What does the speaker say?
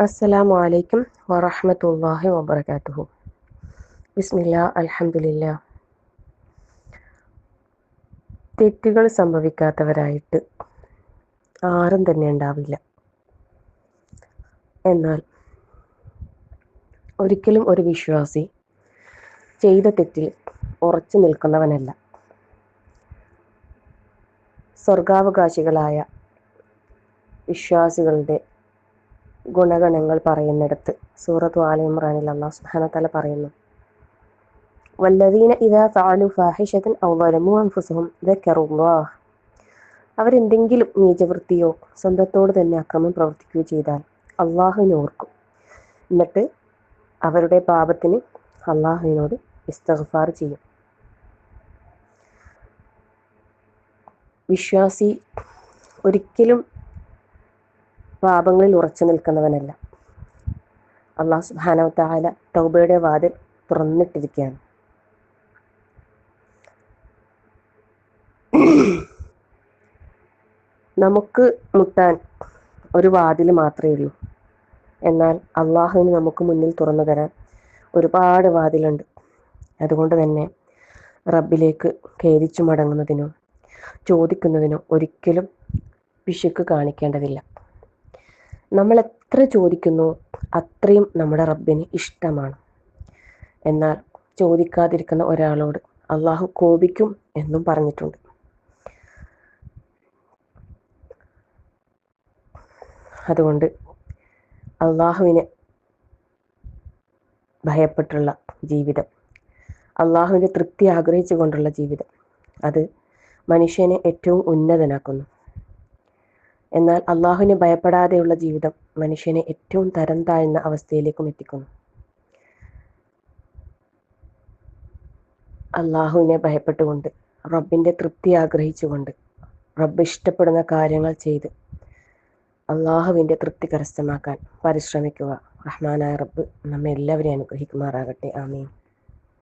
അസ്സലാമു അലൈക്കും വറഹ്മത്തുള്ളാഹി വബറകാതുഹു. ബിസ്മില്ല അലഹമില്ല തെറ്റുകൾ സംഭവിക്കാത്തവരായിട്ട് ആരും തന്നെ ഉണ്ടാവില്ല. എന്നാൽ ഒരിക്കലും ഒരു വിശ്വാസി ചെയ്ത തെറ്റിൽ ഉറച്ചു നിൽക്കുന്നവനല്ല. സ്വർഗാവകാശികളായ വിശ്വാസികളുടെ ഗുണഗണങ്ങൾ പറയുന്നിടത്ത്. സൂറത്ത് ആല ഇമ്രാനിൽ അള്ളാഹു സുബ്ഹാനഹു പറയുന്നു. വല്ലദീന ഇദാ ഫഅലു ഫാഹിഷതൻ ഔ ളലമു അൻഫുസഹും ദക്കറുല്ലാഹ്. അവരെന്തെങ്കിലും നീചവൃത്തിയോ സ്വന്തത്തോട് തന്നെ അക്രമം പ്രവർത്തിക്കുകയോ ചെയ്താൽ അള്ളാഹുവിനെ ഓർക്കും. എന്നിട്ട് അവരുടെ പാപത്തിന് അള്ളാഹുവിനോട് ഇസ്തഗ്ഫാർ ചെയ്യും. വിശ്വാസി ഒരിക്കലും പാപങ്ങളിൽ ഉറച്ചു നിൽക്കുന്നവനല്ല. അള്ളാഹു തആല തൗബയുടെ വാതിൽ തുറന്നിട്ടിരിക്കുകയാണ്. നമുക്ക് മുട്ടാൻ ഒരു വാതിൽ മാത്രമേ ഉള്ളൂ. എന്നാൽ അള്ളാഹുവിന് നമുക്ക് മുന്നിൽ തുറന്നു തരാൻ ഒരുപാട് വാതിലുണ്ട്. അതുകൊണ്ട് തന്നെ റബ്ബിലേക്ക് ഖേദിച്ചു മടങ്ങുന്നതിനോ ചോദിക്കുന്നതിനോ ഒരിക്കലും പിശുക്ക് കാണിക്കേണ്ടതില്ല. നമ്മൾ എത്ര ചോദിക്കുന്നു അത്രയും നമ്മുടെ റബ്ബിന് ഇഷ്ടമാണ്. എന്നാൽ ചോദിക്കാതിരിക്കുന്ന ഒരാളോട് അള്ളാഹു കോപിക്കും എന്നും പറഞ്ഞിട്ടുണ്ട്. അതുകൊണ്ട് അള്ളാഹുവിനെ ഭയപ്പെട്ടുള്ള ജീവിതം അള്ളാഹുവിന്റെ തൃപ്തി ആഗ്രഹിച്ചു കൊണ്ടുള്ള ജീവിതം അത് മനുഷ്യനെ ഏറ്റവും ഉന്നതനാക്കുന്നു. എന്നാൽ അള്ളാഹുവിനെ ഭയപ്പെടാതെയുള്ള ജീവിതം മനുഷ്യനെ ഏറ്റവും തരം താഴ്ന്ന അവസ്ഥയിലേക്കും എത്തിക്കുന്നു. അള്ളാഹുവിനെ ഭയപ്പെട്ടുകൊണ്ട് റബ്ബിന്റെ തൃപ്തി ആഗ്രഹിച്ചുകൊണ്ട് റബ്ബ് ഇഷ്ടപ്പെടുന്ന കാര്യങ്ങൾ ചെയ്ത് അള്ളാഹുവിന്റെ തൃപ്തി കരസ്ഥമാക്കാൻ പരിശ്രമിക്കുക. റഹ്മാനായ റബ്ബ് നമ്മെ എല്ലാവരെയും അനുഗ്രഹിക്കുമാറാകട്ടെ. ആമീൻ.